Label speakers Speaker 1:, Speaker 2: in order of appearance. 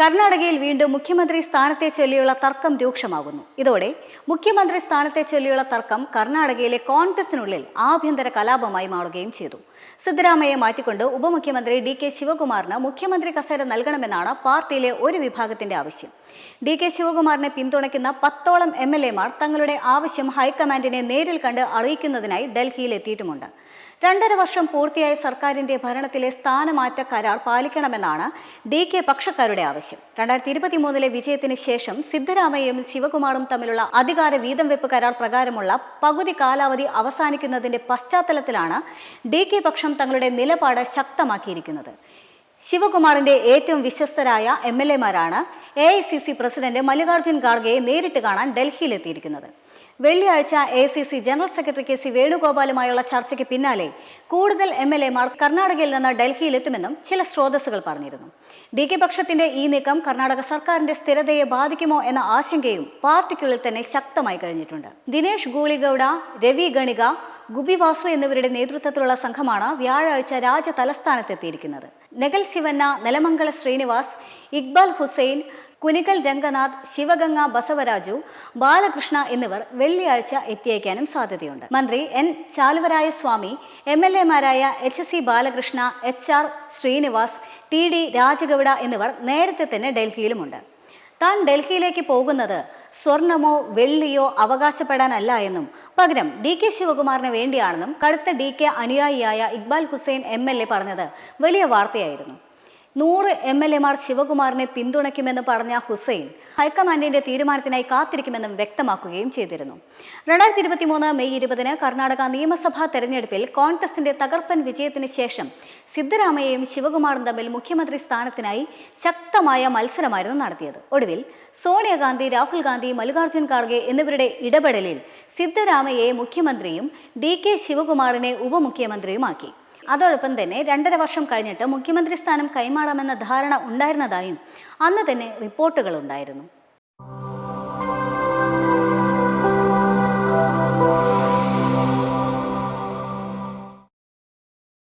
Speaker 1: കർണാടകയിൽ വീണ്ടും മുഖ്യമന്ത്രി സ്ഥാനത്തെ ചൊല്ലിയുള്ള തർക്കം രൂക്ഷമാകുന്നു. ഇതോടെ മുഖ്യമന്ത്രി സ്ഥാനത്തെ ചൊല്ലിയുള്ള തർക്കം കർണാടകയിലെ കോൺഗ്രസിനുള്ളിൽ ആഭ്യന്തര കലാപമായി മാറുകയും ചെയ്തു. സിദ്ധരാമയ്യെ മാറ്റിക്കൊണ്ട് ഉപമുഖ്യമന്ത്രി ഡി കെ ശിവകുമാറിന് മുഖ്യമന്ത്രി കസേര നൽകണമെന്നാണ് പാർട്ടിയിലെ ഒരു വിഭാഗത്തിന്റെ ആവശ്യം. ഡി കെ ശിവകുമാറിനെ പിന്തുണയ്ക്കുന്ന പത്തോളം എം എൽ എമാർ തങ്ങളുടെ ആവശ്യം ഹൈക്കമാൻഡിനെ നേരിൽ കണ്ട് അറിയിക്കുന്നതിനായി ഡൽഹിയിൽ എത്തിയിട്ടുമുണ്ട് രണ്ടര വർഷം പൂർത്തിയായ സർക്കാരിന്റെ ഭരണത്തിലെ സ്ഥാനമാറ്റ കരാർ പാലിക്കണമെന്നാണ് ഡി കെ പക്ഷക്കാരുടെ ആവശ്യം. രണ്ടായിരത്തി ഇരുപത്തി മൂന്നിലെ വിജയത്തിന് ശേഷം സിദ്ധരാമയ്യയും ശിവകുമാറും തമ്മിലുള്ള അധികാര വീതം വെപ്പ് കരാർ പ്രകാരമുള്ള പകുതി കാലാവധി അവസാനിക്കുന്നതിന്റെ പശ്ചാത്തലത്തിലാണ് ഡി കെ പക്ഷം തങ്ങളുടെ നിലപാട് ശക്തമാക്കിയിരിക്കുന്നത്. ശിവകുമാറിന്റെ ഏറ്റവും വിശ്വസ്തരായ M L എമാരാണ് A I C C president Mallikarjun ഖാർഗെയെ നേരിട്ട് കാണാൻ ഡൽഹിയിലെത്തിയിരിക്കുന്നത് വെള്ളിയാഴ്ച A C C general secretary K C വേണുഗോപാലുമായുള്ള ചർച്ചയ്ക്ക് പിന്നാലെ കൂടുതൽ എം എൽ എമാർ കർണാടകയിൽ നിന്ന് ഡൽഹിയിലെത്തുമെന്നും ചില സ്രോതസ്സുകൾ പറഞ്ഞിരുന്നു. ഡി കെ പക്ഷത്തിന്റെ ഈ നീക്കം കർണാടക സർക്കാരിന്റെ സ്ഥിരതയെ ബാധിക്കുമോ എന്ന ആശങ്കയും പാർട്ടിക്കുള്ളിൽ തന്നെ ശക്തമായി കഴിഞ്ഞിട്ടുണ്ട്. ദിനേഷ് ഗൂളിഗൌഡ രവി ഗണിക ഗുബി വാസു എന്നിവരുടെ നേതൃത്വത്തിലുള്ള സംഘമാണ് വ്യാഴാഴ്ച രാജ തലസ്ഥാനത്തെത്തിയിരിക്കുന്നത്. നെഗൽ ശിവന്ന നെലമംഗല ശ്രീനിവാസ് ഇക്ബാൽ ഹുസൈൻ കുനികൽ രംഗനാഥ് ശിവഗംഗ ബസവരാജു ബാലകൃഷ്ണ എന്നിവർ വെള്ളിയാഴ്ച എത്തിയേക്കാനും സാധ്യതയുണ്ട്. മന്ത്രി N. Chaluvaraya Swamy M L എമാരായ H C Balakrishna H R Srinivas T D Rajagowda എന്നിവർ നേരത്തെ തന്നെ ഡൽഹിയിലുമുണ്ട്. താൻ ഡൽഹിയിലേക്ക് പോകുന്നത് സ്വർണമോ വെള്ളിയോ അവകാശപ്പെടാനല്ല എന്നും പകരം ഡി കെ ശിവകുമാറിന് വേണ്ടിയാണെന്നും കടുത്ത D K അനുയായിയായ Iqbal Hussain M L A പറഞ്ഞത് വലിയ വാർത്തയായിരുന്നു. നൂറ് എം എൽ എമാർ ശിവകുമാറിനെ പിന്തുണയ്ക്കുമെന്ന് പറഞ്ഞ ഹുസൈൻ ഹൈക്കമാൻഡിന്റെ തീരുമാനത്തിനായി കാത്തിരിക്കുമെന്നും വ്യക്തമാക്കുകയും ചെയ്തിരുന്നു. രണ്ടായിരത്തി ഇരുപത്തി മൂന്ന് മെയ് ഇരുപതിന് കർണാടക നിയമസഭാ തെരഞ്ഞെടുപ്പിൽ കോൺഗ്രസിന്റെ തകർപ്പൻ വിജയത്തിന് ശേഷം സിദ്ധരാമയ്യയും ശിവകുമാറും തമ്മിൽ മുഖ്യമന്ത്രി സ്ഥാനത്തിനായി ശക്തമായ മത്സരമായിരുന്നു നടത്തിയത്. ഒടുവിൽ സോണിയാഗാന്ധി രാഹുൽ ഗാന്ധി മല്ലികാർജുൻ ഖാർഗെ എന്നിവരുടെ ഇടപെടലിൽ സിദ്ധരാമയ്യയെ മുഖ്യമന്ത്രിയും ഡി കെ ശിവകുമാറിനെ ഉപമുഖ്യമന്ത്രിയുമാക്കി. അതോടൊപ്പം തന്നെ രണ്ടര വർഷം കഴിഞ്ഞിട്ട് മുഖ്യമന്ത്രി സ്ഥാനം കൈമാറാമെന്ന ധാരണ ഉണ്ടായിരുന്നതായും അന്ന് തന്നെ റിപ്പോർട്ടുകൾ ഉണ്ടായിരുന്നു.